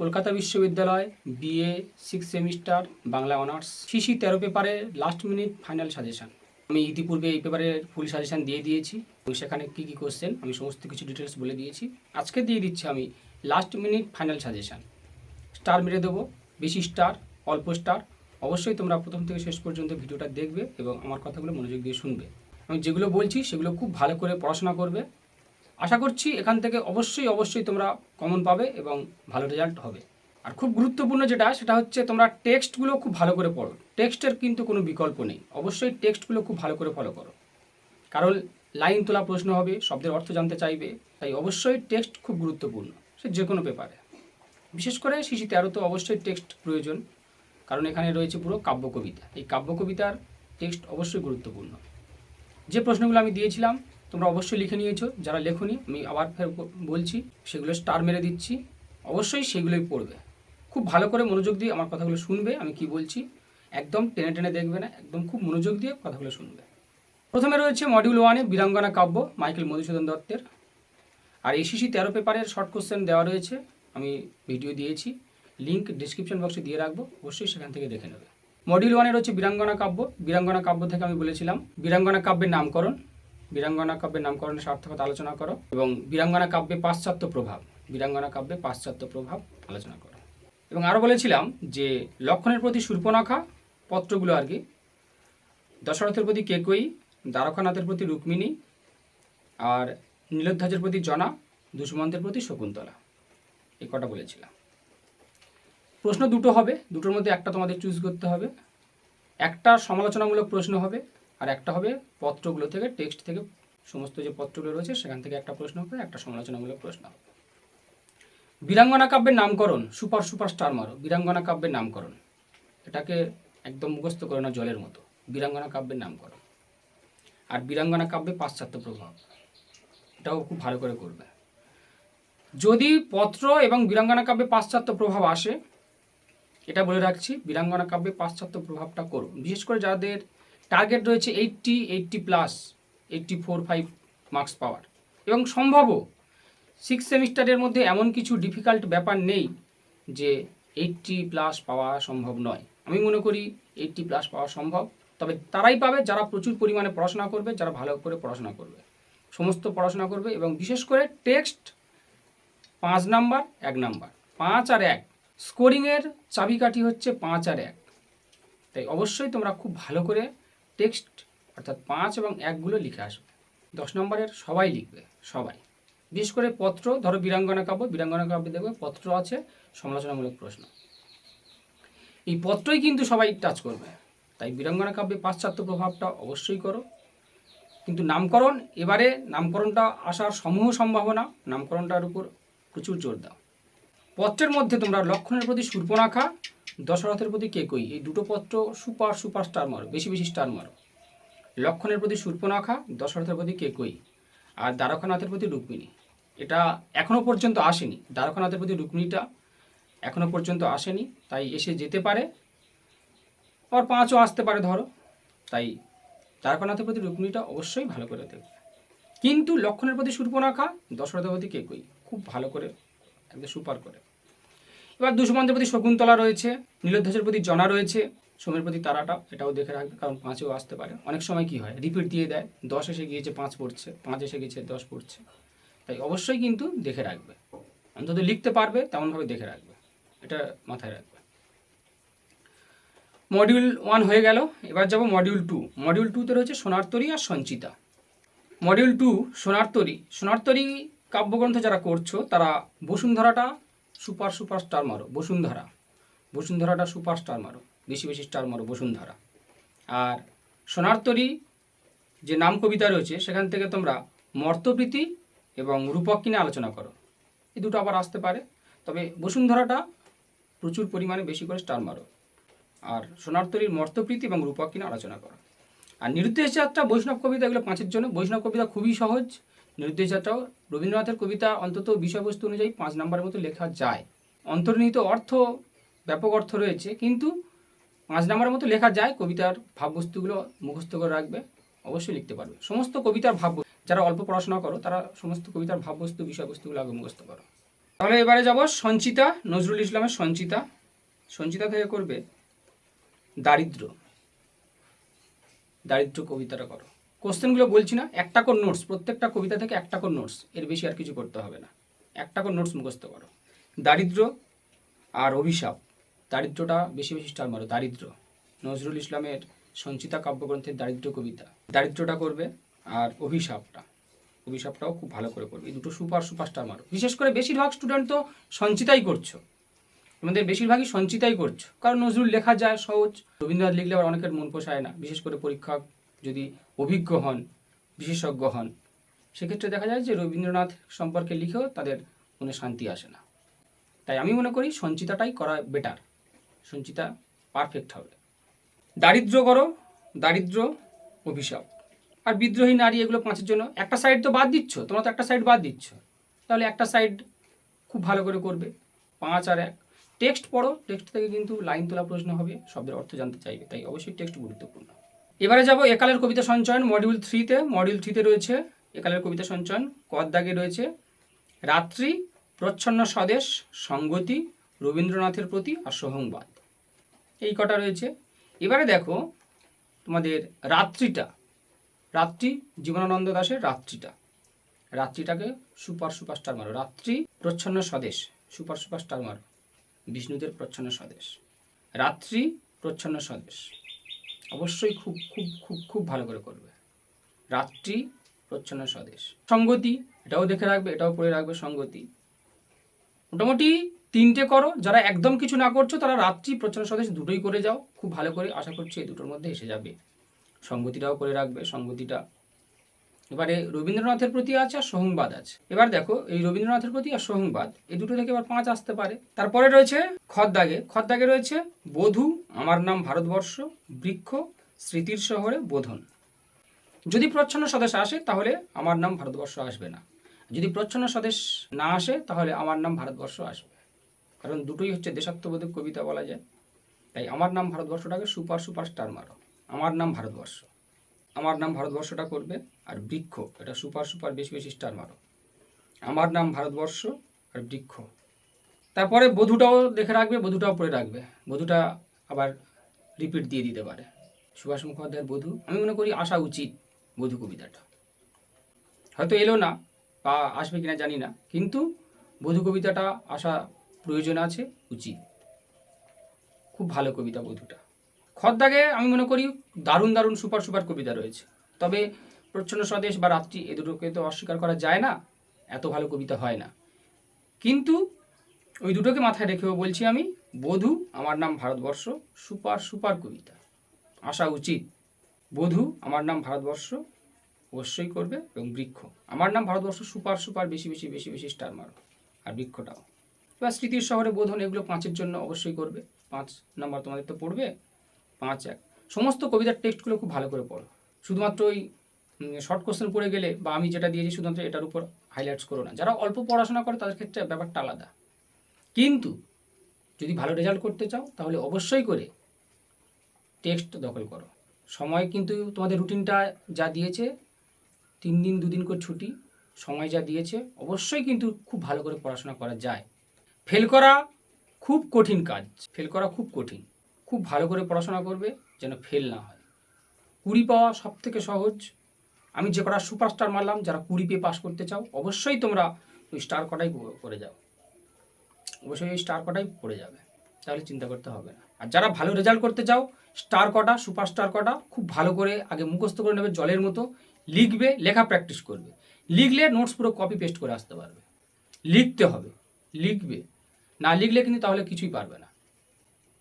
কলকাতা বিশ্ববিদ্যালয় BA six semester Bangla honours CC তেরো পেপারে লাস্ট মিনিট ফাইনাল সাজেশন আমি ইতিপূর্বে এই পেপারের ফুল সাজেশন দিয়ে দিয়েছি এবং সেখানে কী কী কোশ্চেন আমি সমস্ত কিছু ডিটেলস বলে দিয়েছি। আজকে দিয়ে দিচ্ছি আমি last minute final suggestion star মেরে দেবো, বেশি স্টার অল্প স্টার অবশ্যই তোমরা প্রথম থেকে শেষ পর্যন্ত ভিডিওটা দেখবে এবং আমার কথাগুলো মনোযোগ দিয়ে শুনবে। আমি যেগুলো বলছি সেগুলো খুব ভালো করে পড়াশোনা করবে। আশা করছি এখান থেকে অবশ্যই অবশ্যই তোমরা কমন পাবে এবং ভালো রেজাল্ট হবে। আর খুব গুরুত্বপূর্ণ যেটা, সেটা হচ্ছে তোমরা টেক্সটগুলো খুব ভালো করে পড়ো। টেক্সটের কিন্তু কোনো বিকল্প নেই। অবশ্যই টেক্সটগুলো খুব ভালো করে ফলো করো। কারণ লাইন তোলা প্রশ্ন হবে, শব্দের অর্থ জানতে চাইবে, তাই অবশ্যই টেক্সট খুব গুরুত্বপূর্ণ। সে যে কোনো পেপারে বিশেষ করে শিশি তেরো তো অবশ্যই টেক্সট প্রয়োজন, কারণ এখানে রয়েছে পুরো কাব্য কবিতা। এই কাব্য কবিতার টেক্সট অবশ্যই গুরুত্বপূর্ণ। যে প্রশ্নগুলো আমি দিয়েছিলাম তোমরা অবশ্যই লিখে নিয়েছো, যারা লেখনি, আমি আবার ফের বলছি, সেগুলো স্টার মেরে দিচ্ছি, অবশ্যই সেগুলোই পড়বে। খুব ভালো করে মনোযোগ দিয়ে আমার কথাগুলো শুনবে, আমি কি বলছি, একদম টেনে টেনে দেখবে না, একদম খুব মনোযোগ দিয়ে কথাগুলো শুনবে। প্রথমে রয়েছে মডিউল ওয়ানে বীরাঙ্গনা কাব্য, মাইকেল মধুসূদন দত্তের। আর এসিসি তেরো পেপারের শর্ট কোশ্চেন দেওয়া রয়েছে, আমি ভিডিও দিয়েছি লিঙ্ক ডিসক্রিপশন বক্সে দিয়ে রাখব, অবশ্যই সেখান থেকে দেখে নেবে। মডিউল ওয়ানের হচ্ছে বীরাঙ্গনা কাব্য বীরাঙ্গনা কাব্য থেকে আমি বলেছিলাম, বীরাঙ্গনা কাব্যের নামকরণ। বীরাঙ্গনা কাব্যের নামকরণের সার্থকতা আলোচনা করো এবং বীরাঙ্গনা কাব্যে পাশ্চাত্য প্রভাব, বীরাঙ্গনা কাব্যে পাশ্চাত্য প্রভাব আলোচনা করো। এবং আরও বলেছিলাম যে লক্ষণের প্রতি সূর্পনখা, পত্রগুলো আর কি, দশরথের প্রতি কেকই, দ্বারকানাথের প্রতি রুক্মিণী আর নীলোধ্বজের প্রতি জনা, দুষ্মন্তের প্রতি শকুন্তলা। এই কটা বলেছিলাম। প্রশ্ন দুটো হবে, দুটোর মধ্যে একটা তোমাদের চুজ করতে হবে। একটা সমালোচনামূলক প্রশ্ন হবে আর একটা হবে পত্রগুলো থেকে টেক্সট থেকে, সমস্ত যে পত্রগুলো রয়েছে সেখান থেকে একটা প্রশ্ন হবে, একটা সমালোচনামূলক প্রশ্ন বীরাঙ্গনা কাব্যের নামকরণ, সুপার সুপার স্টার মারো, বীরাঙ্গনা কাব্যের নামকরণ। এটাকে একদম মুখস্থ করে না জলের মতো, বীরাঙ্গনা কাব্যের নামকরণ। আর বীরাঙ্গনা কাব্যে পাশ্চাত্য প্রভাব, এটাও খুব ভালো করে করবে। যদি পত্র এবং বীরাঙ্গনা কাব্যে পাশ্চাত্য প্রভাব আসে, এটা বলে রাখছি, বীরাঙ্গনা কাব্যে পাশ্চাত্য প্রভাবটা করুন। বিশেষ করে যাদের টার্গেট রয়েছে eighty eighty plus eighty four five marks পাওয়ার। এবং সম্ভবও সিক্স সেমিস্টারের মধ্যে এমন কিছু ডিফিকাল্ট ব্যাপার নেই যে এইটটি প্লাস পাওয়া সম্ভব নয়। আমি মনে করি এইটটি প্লাস পাওয়া সম্ভব, তবে তারাই পাবে যারা প্রচুর পরিমাণে পড়াশোনা করবে, যারা ভালো করে পড়াশোনা করবে। সমস্ত পড়াশোনা করবে এবং বিশেষ করে টেক্সট পাঁচ নাম্বার, এক নাম্বার। পাঁচ আর এক স্কোরিংয়ের চাবিকাঠি হচ্ছে পাঁচ আর এক। তাই অবশ্যই তোমরা খুব ভালো করে টেক্সট, অর্থাৎ পাঁচ এবং একগুলো লিখে আসবে দশ নম্বরের সবাই লিখবে, সবাই। বিশেষ করে পত্র, ধরো বীরাঙ্গনা কাব্য, বীরাঙ্গনা কাব্যে দেখবে পত্র আছে, সমালোচনামূলক প্রশ্ন। এই পত্রই কিন্তু সবাই টাচ করবে। তাই বীরাঙ্গনা কাব্যে পাশ্চাত্য প্রভাবটা অবশ্যই করো। কিন্তু নামকরণ, এবারে নামকরণটা আসার সমূহ সম্ভাবনা, নামকরণটার উপর প্রচুর জোর দাও। পত্রের মধ্যে তোমরা লক্ষণের প্রতি সূর্পনাখা দশরথের প্রতি কেকই এই দুটো পত্র সুপার সুপার স্টার মারো, বেশি বেশি স্টার মারো। লক্ষণের প্রতি সূর্পনাখা, দশরথের প্রতি কেকই আর দ্বারকানাথের প্রতি রুক্মিণী। এটা এখনও পর্যন্ত আসেনি। দ্বারকানাথের প্রতি রুক্মিণীটা এখনও পর্যন্ত আসেনি। তাই এসে যেতে পারে। আর পাঁচও আসতে পারে, ধরো। তাই দ্বারকানাথের প্রতি রুক্মিণীটা অবশ্যই ভালো করে দেখবে। কিন্তু লক্ষণের প্রতি সূর্পনাখা, দশরথের প্রতি কেকই খুব ভালো করে, একদম সুপার করে। এবার দুষ্মন্তের প্রতি শকুন্তলা রয়েছে নীলোধ্বজের প্রতি জনা রয়েছে, সোমের প্রতি তারাটা, এটাও দেখে রাখবে, কারণ পাঁচেও আসতে পারে। অনেক সময় কি হয় রিপিট দিয়ে দেয়, দশ এসে গিয়েছে, পাঁচ পড়ছে, পাঁচ এসে গিয়েছে, দশ পড়ছে। তাই অবশ্যই কিন্তু দেখে রাখবে। অন্তত লিখতে পারবে, তেমনভাবে দেখে রাখবে। এটা মাথায় রাখবে। মডিউল ওয়ান হয়ে গেল, এবার যাব মডিউল টু মডিউল টুতে রয়েছে সোনারতরী আর সঞ্চিতা। মডিউল টু সোনারতরী সোনারতরী কাব্যগ্রন্থ যারা করছ, তারা বসুন্ধরাটা সুপার সুপার স্টার মারো, বসুন্ধরা। বসুন্ধরাটা সুপার স্টার মারো, বেশি বেশি স্টার মারো বসুন্ধরা। আর সোনারতরী যে নাম কবিতা রয়েছে, সেখান থেকে তোমরা মর্তপ্রীতি এবং রূপক কিনে আলোচনা করো। এই দুটো আবার আসতে পারে, তবে বসুন্ধরাটা প্রচুর পরিমাণে বেশি করে স্টার মারো। আর সোনারতরীর মর্তপ্রীতি এবং রূপক নিয়ে আলোচনা করো। আর নিরুদ্দেশ যাত্রা বৈষ্ণব কবিতা, এগুলো পাঁচের জন্য। বৈষ্ণব কবিতা খুবই সহজ। নিরুদ্দেশ যাত্রাও রবীন্দ্রনাথের কবিতা অন্তত বিষয়বস্তু অনুযায়ী পাঁচ নম্বরের মতো লেখা যায়। অন্তর্নিহিত অর্থ ব্যাপক অর্থ রয়েছে, কিন্তু পাঁচ নম্বরের মতো লেখা যায়, কবিতার ভাববস্তুগুলো মুখস্থ করে রাখবে, অবশ্যই লিখতে পারবে। সমস্ত কবিতার ভাব, যারা অল্প পড়াশোনা করো, তারা সমস্ত কবিতার ভাববস্তু, বিষয়বস্তুগুলো আগে মুখস্থ করো। তাহলে এবারে যাব সঞ্চিতা, নজরুল ইসলামের সঞ্চিতা। সঞ্চিতা থেকে করবে দারিদ্র। দারিদ্র কবিতাটা করো। কোশ্চেনগুলো বলছি না, একটা করে নোটস প্রত্যেকটা কবিতা থেকে একটা করে নোটস এর বেশি আর কিছু করতে হবে না। একটা করে নোটস মুখস্থ করো। দারিদ্র আর অভিশাপ, দারিদ্রটা বেশি বেশি স্টার মারো, দারিদ্র। নজরুল ইসলামের সঞ্চিতা কাব্যগ্রন্থের দারিদ্র কবিতা, দারিদ্রটা করবে আর অভিশাপটা। অভিশাপটাও খুব ভালো করে করবে, এই দুটো সুপার সুপার স্টার মারো। বিশেষ করে বেশিরভাগ স্টুডেন্ট তো সঞ্চিতাই করছ। আমাদের বেশিরভাগই সঞ্চিতাই করছ। কারণ নজরুল লেখা যায় সহজ, রবীন্দ্রনাথ লিখলে আবার অনেকের মন পোষায় না, বিশেষ করে পরীক্ষা যদি অভিজ্ঞ হন, বিশেষজ্ঞ হন, সেক্ষেত্রে দেখা যায় যে রবীন্দ্রনাথ সম্পর্কে লিখেও তাদের মনে শান্তি আসে না। তাই আমি মনে করি সঞ্চিতাটাই করা বেটার সঞ্চিতা পারফেক্ট হবে। দারিদ্র করো, দারিদ্র অভিশাপ। আর বিদ্রোহী নারী এগুলো পাঁচের জন্য, একটা সাইড তো বাদ দিচ্ছ, তোমরা তো একটা সাইড বাদ দিচ্ছ। তাহলে একটা সাইড খুব ভালো করে করবে, পাঁচ আর এক। টেক্সট পড়ো টেক্সট থেকে কিন্তু লাইন তোলা প্রশ্ন হবে, শব্দের অর্থ জানতে চাইবে, তাই অবশ্যই টেক্সট গুরুত্বপূর্ণ। এবারে যাব একালের কবিতা সঞ্চয়ন মডিউল থ্রিতে মডিউল থ্রিতে রয়েছে একালের কবিতা সঞ্চয়ন কদ্দাগে রয়েছে রাত্রি, প্রচ্ছন্ন স্বদেশ, সঙ্গতি, রবীন্দ্রনাথের প্রতি আর সোহংবাদ এই কটা রয়েছে। এবারে দেখো তোমাদের রাত্রিটা। রাত্রি, জীবনানন্দ দাসের রাত্রিটা। রাত্রিটাকে সুপার সুপারস্টার মারো। রাত্রি, প্রচ্ছন্ন স্বদেশ, সুপার সুপারস্টার মারো। বিষ্ণুদের প্রচ্ছন্ন স্বদেশ। রাত্রি, প্রচ্ছন্ন স্বদেশ। অবশ্যই খুব খুব খুব খুব ভালো করে করবে। রাত্রি প্রচ্ছন্ন স্বদেশ। সঙ্গতি, এটাও দেখে রাখবে, এটাও পড়ে রাখবে সঙ্গতি। মোটামুটি তিনটে করো, যারা একদম কিছু না করছ, তারা রাত্রি প্রচ্ছন্ন স্বদেশ দুটোই করে যাও। খুব ভালো করে, আশা করছি এই দুটোর মধ্যে এসে যাবে। সঙ্গতিটাও করে রাখবে, সঙ্গতিটা এবারে রবীন্দ্রনাথের প্রতি আছে আর সোহংবাদ আছে। এবার দেখো, এই রবীন্দ্রনাথের প্রতি আর সোহংবাদ এই দুটো থেকে এবার পাঁচ আসতে পারে। তারপরে রয়েছে খদ্দাগে। খদ্দাগে রয়েছে বধূ, আমার নাম ভারতবর্ষ, বৃক্ষ, স্মৃতির শহরে বোধন। যদি প্রচ্ছন্ন স্বদেশ আসে, তাহলে আমার নাম ভারতবর্ষ আসবে না। যদি প্রচ্ছন্ন স্বদেশ না আসে, তাহলে আমার নাম ভারতবর্ষ আসবে। কারণ দুটোই হচ্ছে দেশাত্মবোধক কবিতা বলা যায়। তাই আমার নাম ভারতবর্ষটাকে সুপার সুপার স্টার মারো। আমার নাম ভারতবর্ষ। আমার নাম ভারতবর্ষটা করবে। আর বৃক্ষ, এটা সুপার সুপার, বেশি বেশি স্টার মারো আমার নাম ভারতবর্ষ আর বৃক্ষ। তারপরে বধুটাও দেখে রাখবে, বধুটাও পড়ে রাখবে। বধুটা আবার রিপিট দিয়ে দিতে পারে। সুভাষ মুখোপাধ্যায়ের বধূ, আমি মনে করি আসা উচিত বধূ কবিতাটা। হয়তো এলো না বা আসবে কিনা জানি না, কিন্তু বধূ কবিতাটা আসা প্রয়োজন আছে, উচিত। খুব ভালো কবিতা বধূটা। খদ্দাগে আমি মনে করি দারুণ দারুণ, সুপার সুপার কবিতা রয়েছে। তবে প্রচ্ছন্ন স্বদেশ বা রাত্রি এ দুটোকে তো অস্বীকার করা যায় না, এত ভালো কবিতা হয় না। কিন্তু ওই দুটোকে মাথায় রেখেও বলছি আমি, বধূ আমার নাম ভারতবর্ষ, সুপার সুপার কবিতা। আসা উচিত, বধূ আমার নাম ভারতবর্ষ, অবশ্যই করবে এবং বৃক্ষ। আমার নাম ভারতবর্ষ, সুপার সুপার, বেশি বেশি বেশি বেশি স্টার মারো আর বৃক্ষটাও। এবার স্মৃতির শহরে বোধন এগুলো পাঁচের জন্য অবশ্যই করবে। পাঁচ নাম্বার তোমাদের তো পড়বে, পাঁচ এক। সমস্ত কবিতার টেক্সটগুলো খুব ভালো করে পড়ো। শুধুমাত্র ওই শর্ট কোশ্চেন পড়ে গেলে বা আমি যেটা দিয়েছি শুধুমাত্র এটার উপর হাইলাইটস করো না। যারা অল্প পড়াশোনা করে তাদের ক্ষেত্রে ব্যাপারটা আলাদা। কিন্তু যদি ভালো রেজাল্ট করতে চাও, তাহলে অবশ্যই করে টেক্সট দখল করো। সময় কিন্তু তোমাদের রুটিনটা যা দিয়েছে, তিন দিন দুদিন করে ছুটি, সময় যা দিয়েছে, অবশ্যই কিন্তু খুব ভালো করে পড়াশোনা করা যায়। ফেল করা খুব কঠিন কাজ। ফেল করা খুব কঠিন। খুব ভালো করে পড়াশোনা করবে যেন ফেল না হয়। কুড়ি পাওয়া সব থেকে সহজ। আমি যে কটা সুপারস্টার মারলাম, যারা কুড়ি পেয়ে পাস করতে চাও, অবশ্যই তোমরা ওই স্টার কটাই করে যাও। অবশ্যই ওই স্টার কটাই পড়ে যাবে। তাহলে চিন্তা করতে হবে না। আর যারা ভালো রেজাল্ট করতে চাও স্টার কটা সুপারস্টার কটা, খুব ভালো করে আগে মুখস্থ করে নেবে জলের মতো, লিখবে, লেখা প্র্যাকটিস করবে। লিখলে নোটস পুরো কপি পেস্ট করে আসতে পারবে। লিখতে হবে। লিখবে। না লিখলে কিন্তু তাহলে কিছুই পারবে না।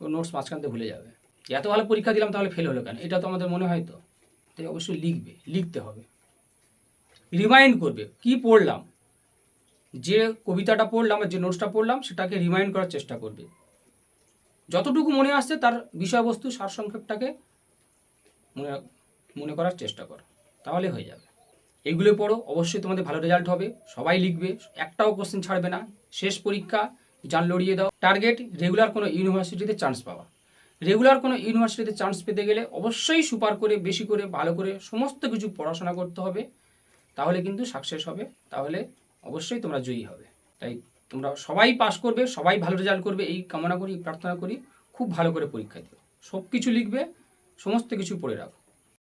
ও নোটস মাঝখান থেকে ভুলে যাবে। এত ভালো পরীক্ষা দিলাম তাহলে ফেল হলো কেন? এটা তো আমাদের মনে হয় তো। তাই অবশ্যই লিখবে, লিখতে হবে। রিমাইন্ড করবে, কি পড়লাম? যে কবিতাটা পড়লাম আর যে নোটসটা পড়লাম, সেটাকে রিমাইন্ড করার চেষ্টা করবে। যতটুকু মনে আসছে তার বিষয়বস্তু, সারসংক্ষেপটাকে মনে মনে করার চেষ্টা করো, তাহলে হয়ে যাবে। এগুলো পড়ো, অবশ্যই তোমাদের ভালো রেজাল্ট হবে। সবাই লিখবে, একটাও কোশ্চেন ছাড়বে না। শেষ পরীক্ষা জান লড়িয়ে দাও। টার্গেট রেগুলার কোনো ইউনিভার্সিটিতে চান্স পাওয়া। রেগুলার কোনো ইউনিভার্সিটিতে চান্স পেতে গেলে অবশ্যই সুপার করে, বেশি করে, ভালো করে সমস্ত কিছু পড়াশোনা করতে হবে। তাহলে কিন্তু সাকসেস হবে। তাহলে অবশ্যই তোমরা জয়ী হবে। তাই তোমরা সবাই পাস করবে, সবাই ভালো রেজাল্ট করবে, এই কামনা করি, প্রার্থনা করি, খুব ভালো করে পরীক্ষা দিও। সব কিছু লিখবে, সমস্ত কিছু পড়ে রাখো।